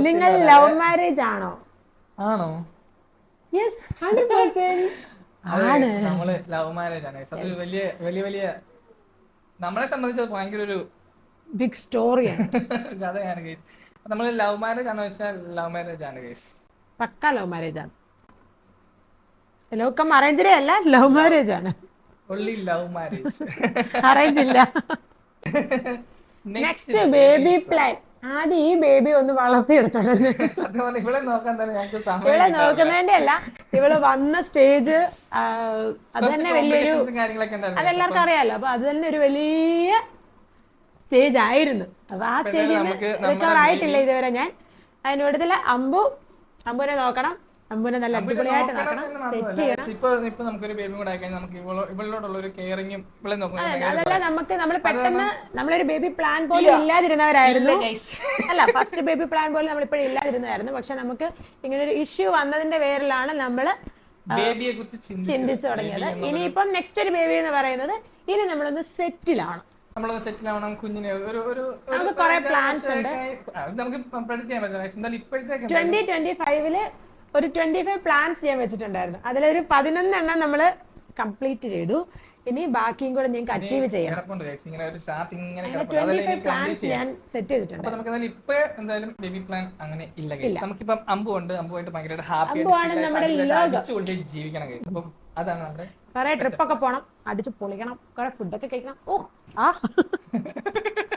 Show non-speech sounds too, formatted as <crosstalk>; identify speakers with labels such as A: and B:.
A: നിങ്ങൾ love marriage ആണോ?
B: ആണോ?
A: യെസ് ഹൺഡ്രഡ് പെർസെന്റ് ആണ്.
B: നമ്മൾ ലവ് മാരേജ് ആണ്. അതൊരു വലിയ വലിയ വലിയ നമ്മളെ സംബന്ധിച്ച് ഭയങ്കര ഒരു
A: ബിഗ് സ്റ്റോറിയാണ് <laughs>
B: കഥയാണ് ഗൈസ് നമ്മൾ ലവ് മാരേജ് ആണോ വെച്ചാൽ ലവ് മാരേജ് ആണ് ഗൈസ്
A: പക്ക ലവ് മാരേജ് ആണ്. ലോക്കം അറേഞ്ച്ഡേ അല്ല ലവ് മാരേജ് ആണ്.
B: ഒള്ളി ലവ് മാരേജ്
A: അറേഞ്ച് ഇല്ല. നെക്സ്റ്റ് ബേബി പ്ലാൻ ആദ്യം ഈ ബേബി ഒന്ന്
B: വളർത്തിയെടുത്തോട്ടെ ഇവളെ നോക്കാൻ തന്നെ ഞങ്ങൾക്ക്
A: ഇവളെ
B: സമയം.
A: നോക്കുന്നതിന്റെ അല്ല ഇവൾ വന്ന സ്റ്റേജ് അത് തന്നെ വലിയൊരു അതെല്ലാവർക്കും അറിയാലോ അപ്പൊ അത് തന്നെ ഒരു വലിയ സ്റ്റേജ് ആയിരുന്നു. അപ്പൊ ആ സ്റ്റേജിൽ റിക്കവർ ആയിട്ടില്ല ഇതുവരെ ഞാൻ. അതിന്റെ കൂട്ടത്തിൽ അമ്പു അമ്പുനെ നോക്കണം. അമ്പുനെ നല്ല അടിപൊളിയായിട്ട്
B: നടക്കണം.
A: നോക്കണം
B: എന്ന്
A: സെറ്റ് ചെയ്യണം.
B: ഇപ്പൊ ഇപ്പൊ നമുക്കൊരു ബേബി കൂടെ ആയിക്കഴിഞ്ഞാൽ നമുക്ക് ഇവളോ ഇവളോടുള്ള ഒരു കെയറിങ്ങും ഇവളെ നോക്കണം.
A: അതല്ല നമുക്ക് നമ്മൾ പെട്ടെന്ന് നമ്മളൊരു ബേബി പ്ലാൻ പോലും ഇല്ലാതിരുന്നവരായിരുന്നു. <laughs> അല്ല ഫസ്റ്റ് ബേബി പ്ലാൻ പോലും നമ്മൾ ഇപ്പോഴും ഇല്ലാതിരുന്നതായിരുന്നു പക്ഷെ നമുക്ക് ഇങ്ങനെ ഒരു ഇഷ്യൂ വന്നതിന്റെ പേരിലാണ് നമ്മൾ
B: ബേബിയെ കുറിച്ച് ചിന്തിച്ചു
A: തുടങ്ങിയത്. ഇനിയിപ്പം നെക്സ്റ്റ് ഒരു ബേബി എന്ന് പറയുന്നത് ഇനി നമ്മളൊന്ന് സെറ്റിലാണ്
B: നമ്മളൊന്ന് സെറ്റിൽ ആവണം കുഞ്ഞിനെ ഒരു ഒരു ഒരു
A: നമുക്ക് കുറെ
B: അഞ്ചാറ്
A: ഉണ്ട്.
B: നമുക്ക് പ്രഡിക്ട് ചെയ്യാൻ പറ്റില്ല എന്തായാലും ഇപ്പോഴത്തേക്ക്
A: ട്വന്റി ട്വന്റി ഫൈവിൽ ഒരു ട്വന്റി ഫൈവ് പ്ലാൻസ് ഞാൻ വെച്ചിട്ടുണ്ടായിരുന്നു. അതിലൊരു പതിനൊന്നെണ്ണം നമ്മൾ കംപ്ലീറ്റ് ചെയ്തു. ഇനി ബാക്കിയും കൂടെ ഞങ്ങൾക്ക് അച്ചീവ്
B: ചെയ്യാം
A: പ്ലാൻസ് ഞാൻ സെറ്റ് ചെയ്തിട്ടുണ്ട്.
B: അങ്ങനെ ഇല്ല നമുക്കിപ്പം അമ്പുമായിട്ട് ഭയങ്കരമായിട്ട്
A: നമ്മുടെ
B: ജീവിക്കണം അപ്പം അതാണ് നമ്മുടെ
A: കുറെ ട്രിപ്പൊക്കെ പോണം. അടിച്ച് പൊളിക്കണം. കുറെ ഫുഡൊക്കെ കഴിക്കണം. ഓ ആ. <laughs>